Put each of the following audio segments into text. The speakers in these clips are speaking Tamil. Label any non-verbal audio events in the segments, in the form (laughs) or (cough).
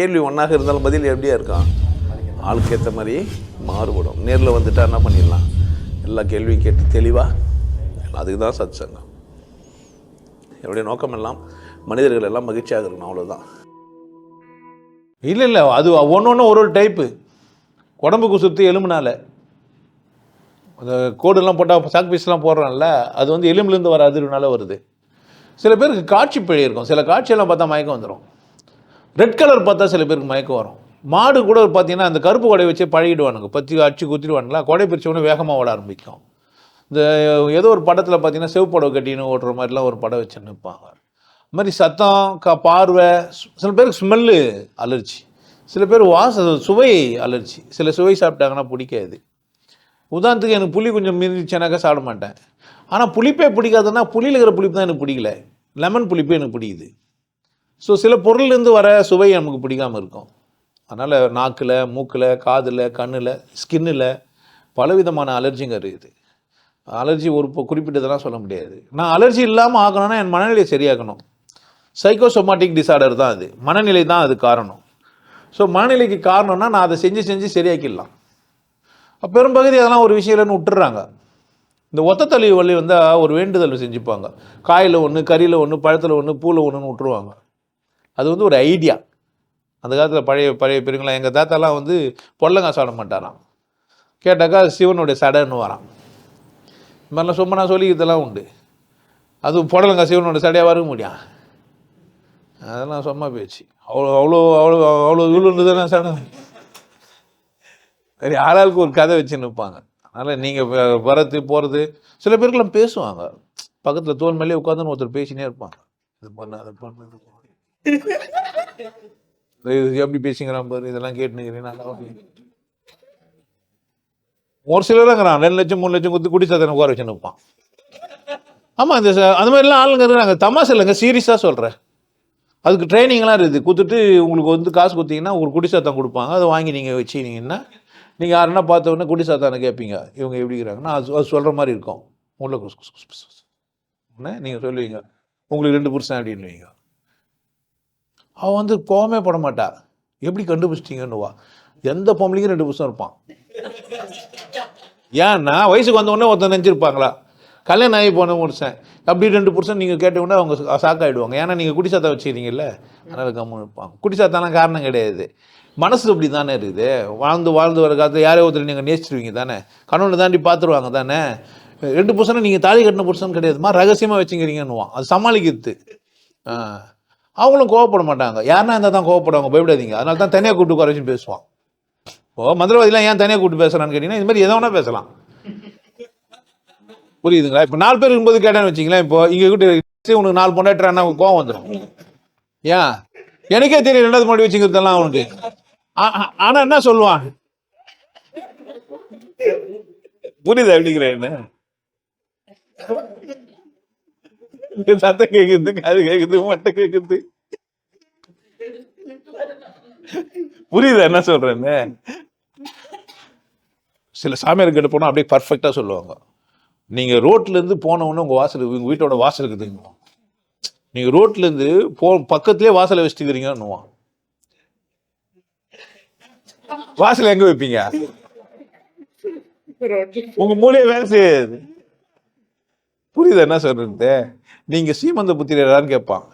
கேள்வி ஒன்றாக இருந்தாலும் பதில் எப்படியா இருக்கான் ஆளுக்கு ஏற்ற மாதிரி மாறுபடும். நேரில் வந்துட்டா என்ன பண்ணிடலாம்? எல்லா கேள்வியும் கேட்டு தெளிவாக அதுக்கு தான் சத் சங்கம் என்னுடைய நோக்கம் எல்லாம் மனிதர்கள் எல்லாம் மகிழ்ச்சியாக இருக்கணும் அவ்வளோதான் இல்லை இல்லை அது ஒன்று ஒன்று ஒரு ஒரு டைப்பு உடம்புக்கு சுற்றி எலும்புனால. அந்த கோடெல்லாம் போட்டால் சாக் பீஸ்லாம் போடுறோம்ல அது வந்து எலும்புலேருந்து வர அதிர்வுனால வருது. சில பேருக்கு காட்சி பிழை இருக்கும். சில காட்சியெல்லாம் பார்த்தா மயக்கம் வந்துடும் ரெட் கலர் பார்த்தா சில பேருக்கு மயக்கம் வரும். மாடு கூட பார்த்தீங்கன்னா அந்த கருப்பு கொடை வச்சு பழகிடுவானுங்க. பற்றி அடிச்சு குத்திடுவானுங்களா? கொடை பிரிச்சவொடனே வேகமாக ஓட ஆரம்பிக்கும். இந்த ஏதோ ஒரு படத்தில் பார்த்தீங்கன்னா செவப்படவை கட்டின்னு ஓட்டுற மாதிரிலாம் ஒரு படம் வச்சு நிற்பாங்க அது மாதிரி சத்தம் க பார்வை சில பேருக்கு ஸ்மெல்லு அலர்ஜி சில பேர் வாச சுவை அலர்ஜி சில சுவை சாப்பிட்டாங்கன்னா பிடிக்காது. உதாரணத்துக்கு எனக்கு புளி கொஞ்சம் மிதிச்சேனாக்கா சாப்பிட மாட்டேன். ஆனால் புளிப்பே பிடிக்காதுன்னா புளியில் இருக்கிற புளிப்பு தான் எனக்கு பிடிக்கல. லெமன் புளிப்பே எனக்கு பிடிக்குது. ஸோ சில பொருள்லேருந்து வர சுவை நமக்கு பிடிக்காமல் இருக்கும். அதனால் நாக்கில் மூக்கில் காதில் கண்ணில் ஸ்கின்னில் பலவிதமான அலர்ஜிங்க இருக்குது. அலர்ஜி ஒரு குறிப்பிட்டதெல்லாம் சொல்ல முடியாது. நான் அலர்ஜி இல்லாமல் ஆகணும்னா என் மனநிலையை சரியாக்கணும். சைக்கோசோமாட்டிக் டிசார்டர் தான் அது. மனநிலை தான் அது காரணம். ஸோ மனநிலைக்கு காரணம்னா நான் அதை செஞ்சு செஞ்சு சரியாக்கிடலாம். பெரும்பகுதி அதெல்லாம் ஒரு விஷயம் இல்லைன்னு விட்டுறாங்க இந்த ஒத்த தள்ளி வழி வந்தால் ஒரு வேண்டுதல் செஞ்சுப்பாங்க. காயில் ஒன்று கறியில் ஒன்று பழத்தில் ஒன்று பூவில் ஒன்றுன்னு விட்டுருவாங்க. அது வந்து ஒரு ஐடியா அந்த காலத்தில் பழைய பழைய பெரியவங்களாம் எங்கள் தாத்தாலாம் வந்து பொல்லங்காய் சாப்பிட மாட்டாராம். கேட்டாக்கா சிவனுடைய சடைன்னு வரான். இது மாதிரிலாம் சும்மா நான் சொல்லிக்கிறதெல்லாம் உண்டு. அதுவும் புடலங்காய் சிவனோட சடையாக வர முடியும். அதெல்லாம் சும்மா பேச்சு அவ்வளோ அவ்வளோ அவ்வளோ அவ்வளோ இவ்வளோ தானே சடை சரி ஆளாளுக்கு ஒரு கதை வச்சு நிற்பாங்க. அதனால் நீங்கள் வரது போகிறது சில பேருக்குலாம் பேசுவாங்க. பக்கத்தில் தோல் மேலே உட்காந்துன்னு ஒருத்தர் பேசினே இருப்பாங்க. இது பண்ண அதை பண்ண. எப்படி பேசிங்கிறான் பாரு இதெல்லாம் கேட்டுனுக்கிறேன் ஒரு சிலருங்கிறான் ரெண்டு லட்சம் மூணு லட்சம் கொடுத்து குடி உட்கார வச்சு நிற்பான் ஆமாம் இந்த அது மாதிரிலாம் ஆளுங்க இருக்கிறாங்க. தமாசு இல்லைங்க சீரியஸாக சொல்கிறேன் அதுக்கு ட்ரைனிங்லாம் இருக்குது. கொடுத்துட்டு உங்களுக்கு வந்து காசு கொடுத்தீங்கன்னா ஒரு குடிசாத்தம் கொடுப்பாங்க. அதை வாங்கி நீங்கள் வச்சுக்கினீங்கன்னா நீங்கள் யாருன்னா பார்த்த உடனே குடி சாத்தானை கேட்பீங்க. இவங்க எப்படிங்கிறாங்கன்னா அது அது சொல்கிற மாதிரி இருக்கும். உள்ள குஸ் நீங்கள் சொல்லுவீங்க. உங்களுக்கு ரெண்டு புருஷன் அப்படின்னு வைங்க. அவன் வந்து கோவமே பட மாட்டா எப்படி கண்டுபிடிச்சிட்டிங்கன்னுவா? எந்த பொம்பளைக்கும் ரெண்டு புருஷன் இருப்பான். ஏன்னா வயசுக்கு வந்த உடனே ஒருத்தன் நினச்சிருப்பாங்களா? கல்யாணம் ஆகி போன புருஷன். அப்படி ரெண்டு புருஷன் நீங்கள் கேட்ட உடனே அவங்க சாக்காயிடுவாங்க. ஏன்னா நீங்கள் குடிசாத்தா வச்சுக்கிறீங்கல்ல? அதனால் கம்முன்னு இருப்பாங்க. குடிசாத்தாலாம் காரணம் கிடையாது. மனசு அப்படி தானே இருக்குது. வாழ்ந்து வாழ்ந்து வர காலத்தில் யாரையோ ஒருத்தர் நீங்கள் நேசிச்சிருவீங்க தானே? கணவனை தாண்டி பார்த்துருவாங்க தானே? ரெண்டு புருஷனை நீங்கள் தாலி கட்டின புருஷன் கிடையாதுமா? ரகசியமாக வச்சுக்கிறீங்கன்னுவான். அது சமாளிக்கிறது. ஆ. அவங்களும் கோவப்பட மாட்டாங்க. யாருன்னா இருந்தால் தான் கோவப்படுவாங்க. பயப்படாதீங்க. அதனால தான் தனியாக கூப்பிட்டு உட்கார வச்சு பேசுவான். ஓ மந்திரவாதிலாம் ஏன் தனியாக கூப்பிட்டு பேசுகிறான்னு கேட்டிங்கன்னா இது மாதிரி எதோ வேணால் பேசலாம். புரியுதுங்களா? இப்போ நாலு பேர் இருக்கும்போது கேட்டேன்னு வச்சிங்களேன் இப்போ இங்கே கிட்ட உனக்கு நாலு பொண்டாட்டுறான்னா கோவம் வந்துடும் ஏன்? எனக்கே தெரியும் ரெண்டாவது மொழி வச்சுக்கிறதெல்லாம் அவனுக்கு. ஆனால் என்ன சொல்லுவான்? புரியுதா அப்படிங்கிறேன் என்ன? சத்தம் கேட்குது காது கேட்குது மட்டை கேட்குது புரியுதா என்ன சொல்றேன்னு. சில சாமியார் கிட்ட போனால் அப்படியே பர்ஃபெக்டாக சொல்லுவாங்க. நீங்க ரோட்ல இருந்து உங்கள் உங்க வாசல் உங்கள் வீட்டோட வாசல் இருக்குதுங்க நீங்கள் ரோட்ல இருந்து போ பக்கத்துலேயே வாசலை வச்சுக்கிறீங்கன்னுவான் வாசல் எங்கே வைப்பீங்க? உங்க மூலையை வேலை செய்யாது. புரியுதா என்ன சொல்றது நீங்க சீமந்த புத்திரரான்னு கேட்பான்.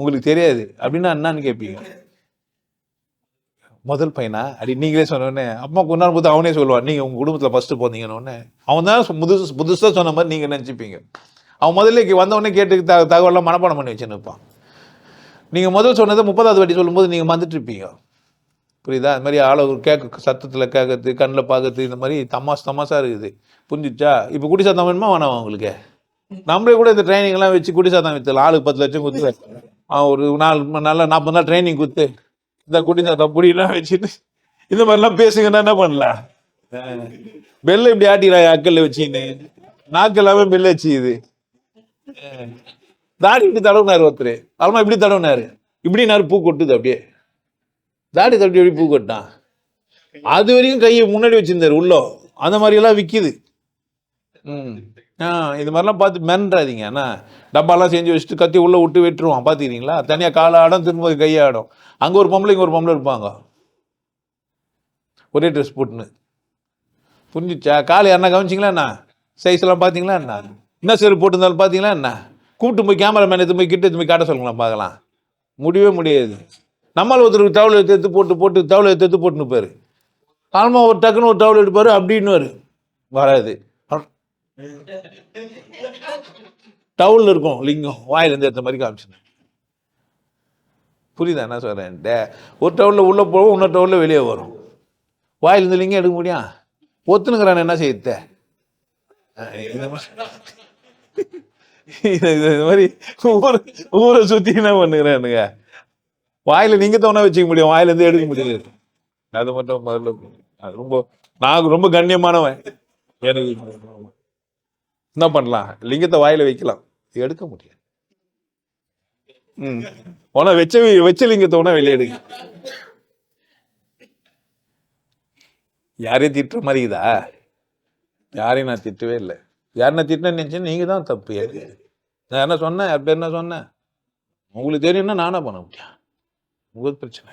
உங்களுக்கு தெரியாது அப்படின்னா என்னன்னு கேட்பீங்க முதல் பையனா? அப்படி நீங்களே சொன்னோடனே அப்பா கொஞ்ச நாள் அவனே சொல்லுவான் நீங்க உங்க குடும்பத்துல ஃபர்ஸ்ட் போனீங்கன்னு அவன் தான் புதுசு புதுசாக சொன்ன மாதிரி நீங்க நினச்சிப்பீங்க. அவன் முதல்ல வந்தவொடனே வந்த உடனே கேட்டு த தகவலாம் மனப்பாடம் பண்ணி வச்சுன்னு இருப்பான். நீங்க முதல் சொன்னதை முப்பதாவது வாட்டி சொல்லும்போது நீங்க மறந்துட்டு இருப்பீங்க. புரியுதா? அது மாதிரி ஆளை கேட்க சத்தத்துல கேட்கறது கண்ணில் பார்க்கறது இந்த மாதிரி தமாஸ் தமாசா இருக்குது. புரிஞ்சுச்சா? இப்போ குடி சாத்தம் வேணுமா? வேணாம் உங்களுக்கு? நம்மளே கூட இந்த ட்ரைனிங் எல்லாம் வச்சு குடி சாத்தம் வித்தலாம். ஆளுக்கு பத்து லட்சம் கொடுத்து வச்சு ஒரு நாலு ம- நல்ல நாற்பது நாள் ட்ரைனிங் கொடுத்து இந்த குடி சாத்தம் புடியெல்லாம் வச்சுட்டு இந்த மாதிரிலாம் பேசுங்கன்னா என்ன பண்ணலாம்? பெல்ல இப்படி ஆட்டிடா அக்கல்ல வச்சுன்னு நாக்கு எல்லாமே பெல்ல வச்சுக்குது தாடி இப்படி தடவுனாரு ஒருத்தர். அலமா இப்படி தடவுனாரு. இப்படினாரு பூ கொட்டுது அப்படியே. தாடி தட்டி எப்படி பூ கொட்டான். அது வரைக்கும் கையை முன்னாடி வச்சிருந்தாரு உள்ளோ. அந்த மாதிரி எல்லாம் இது மாதிரிலாம் பார்த்து மிரண்டாதீங்க. அண்ணா டப்பாலாம் செஞ்சு வச்சுட்டு கத்தி உள்ளே விட்டு வெட்டுருவான் பார்த்துக்கிறீங்களா? தனியாக காலை ஆடும் திரும்ப கையை ஆடும். அங்கே ஒரு பொம்பளை இங்கே ஒரு பொம்பளை இருப்பாங்க. ஒரே ட்ரெஸ் போட்டுன்னு. புரிஞ்சிச்சா? காலை யாருன்னா கவனிச்சிங்களா என்ன? சைஸ்லாம் பார்த்தீங்களா என்ன? என்ன செருப்பு போட்டிருந்தாலும் பார்த்தீங்களா என்ன? கூப்பிட்டு போய் கேமராமேன் எடுத்து போய் கிட்ட எடுத்து போய் காட்ட சொல்லுங்களா பார்க்கலாம். முடியவே முடியாது. நம்மளால் ஒருத்தருக்கு தவளை எடுத்து எடுத்து போட்டு போட்டு தவளை எடுத்து எடுத்து போட்டுன்னு போயிரு காலமாக ஒரு டக்குன்னு ஒரு தவளை எடுப்பார் அப்படின்னு வராது. டவுல் இருக்கும். லிங்கம். வாயிலேருந்து எடுத்த மாதிரி காமிச்சினேன். புரியுதா? என்ன சொல்கிறேன் ஒரு டவுலில் உள்ளே போவோம் இன்னொரு டவுலில் வெளியே வரும். வாயிலேருந்து லிங்கம் எடுக்க முடியும் ஒத்துனுங்கிறான் என்ன செய்யத்த இந்த மாதிரி. (laughs) இது- மாதிரி ஊரை ஊரை சுற்றி என்ன பண்ணுகிறானுங்க? வாயில நீங்கள் தவணை வச்சுக்க முடியும். வாயிலேருந்து எடுக்க முடியாது. அது மட்டும் முதல்ல அது ரொம்ப நான் ரொம்ப கண்ணியமானவன். எனக்கு என்ன பண்ணலாம்? லிங்கத்தை வாயில வைக்கலாம். எடுக்க முடியாது. ம். உன வச்ச வச்ச லிங்கத்தை உன வெளியெடுக்க யாரையும் திட்டுற மாதிரி இதா யாரையும் நான் திட்டவே இல்லை. யார் நான் திட்டினேன்னு நினச்சேன் நீங்கள் தான் தப்பு எனக்கு. நான் என்ன சொன்னேன்? யார் பேர் என்ன சொன்னேன்? உங்களுக்கு தெரியும்னா நானே பண்ண முடியும். உங்களுக்கு பிரச்சனை.